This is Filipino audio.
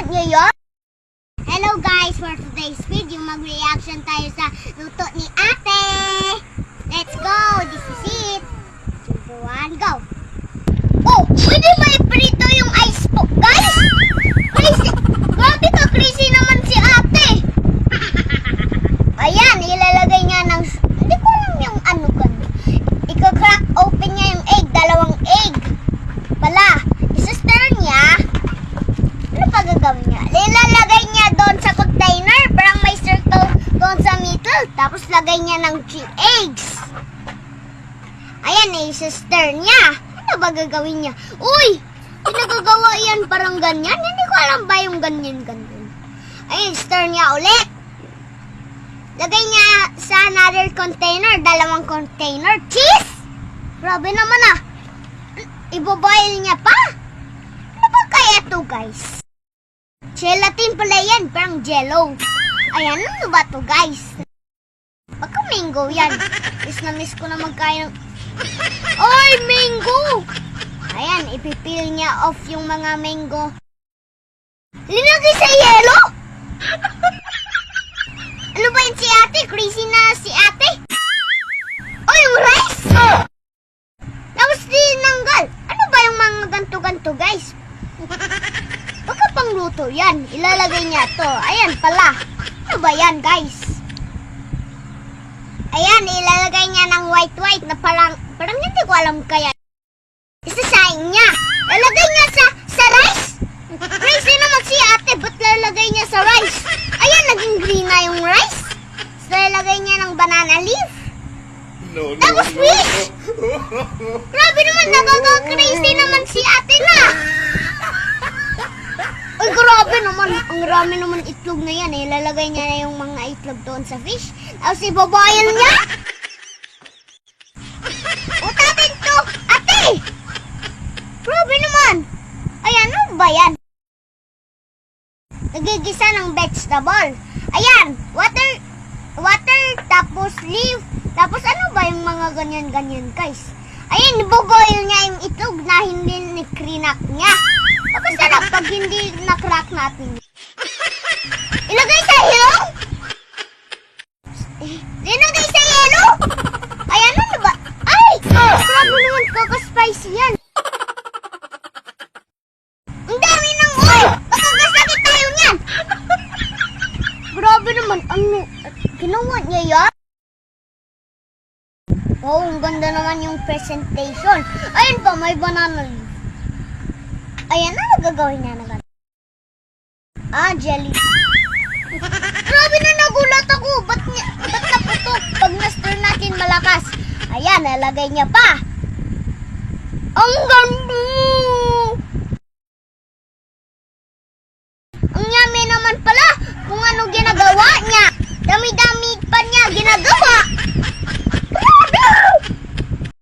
niyo yun? Hello guys! For today's video, mag-reaction tayo sa luto ni ate! Let's go! This is it! Two, one, go! Oh! Pwede ba iprito yung ice po? Guys! Crazy! Grabe ka! Crazy naman si ate! Ayan, ilalagay niya ng... Hindi ko alam yung ano gano'n. Ika-crack open niya yung egg. Dalawang egg. Pala, isa-stir niya. Ano pa gagawin niya? Ilalagay niya doon sa container. Parang may circle doon sa middle. Tapos lagay niya ng eggs. Ayan, isa-stir niya. Ano ba gagawin niya? Uy! Pinagagawa yan parang ganyan. Hindi ko alam ba yung ganyan-ganyan. Ayun, stir niya ulit. Lagay niya sa another container, dalawang container. Cheese! Grabe naman ah. Iboboil niya pa? Ano ba kaya to guys? Gelatin pala yan, parang jello. Ayan, ano ba to guys? Mango yan. Miss na miss ko na magkain. Oy, mango! Ayan, ipipil niya off yung mga mango. Linagay sa yelo? Ano ba yun si ate? Crazy na si ate? Oh, yung rice! Tapos dinanggal. Ano ba yung mga ganto-ganto, guys? Baka pangluto yan. Ilalagay niya to. Ayan pala. Ano ba yan, guys? Ayan, ilalagay niya ng white-white na parang, parang hindi ko alam kaya. Isasaing niya. Lalagay niya sa, sa rice. Crazy naman si ate. Ba't lalagay niya sa rice? Ayan, naging green na yung rice. So, lalagay niya ng banana leaf. No, no, Tapos no, fish! no. Grabe naman, nagaka-crazy naman si ate na. Ay, grabe naman. Ang rami naman itlog na yan. Eh. Lalagay niya na yung mga itlog doon sa fish. Tapos ibaboil niya. Utatin to! Ate! Grabe naman. Ayan, ano ba yan? Nagigisa ng vegetable. Ayan, water, water, tapos leaf, tapos ano ba yung mga ganyan-ganyan, guys? Ayan, iboboil niya yung itlog na hindi ni-crinak niya. Papasarap pag hindi na-crack natin. Ilagay sa yelo? Eh, Ilagay sa yelo? Ayan, ano ba? Ay! Grabe naman, yan. Ang dami ng oil! Baka kasakit tayo niyan! Grabe naman, ano, ginawa niya yan? Oh, ang ganda naman yung presentation. Ayun pa, may banana leaf. Ayan, ano gagawin niya na ganun? Ah, jelly. Grabe na nagulat ako. Ba't, niya, ba't naputok? Pag na-stir natin malakas. Ayan, nalagay niya pa. Ang ganda!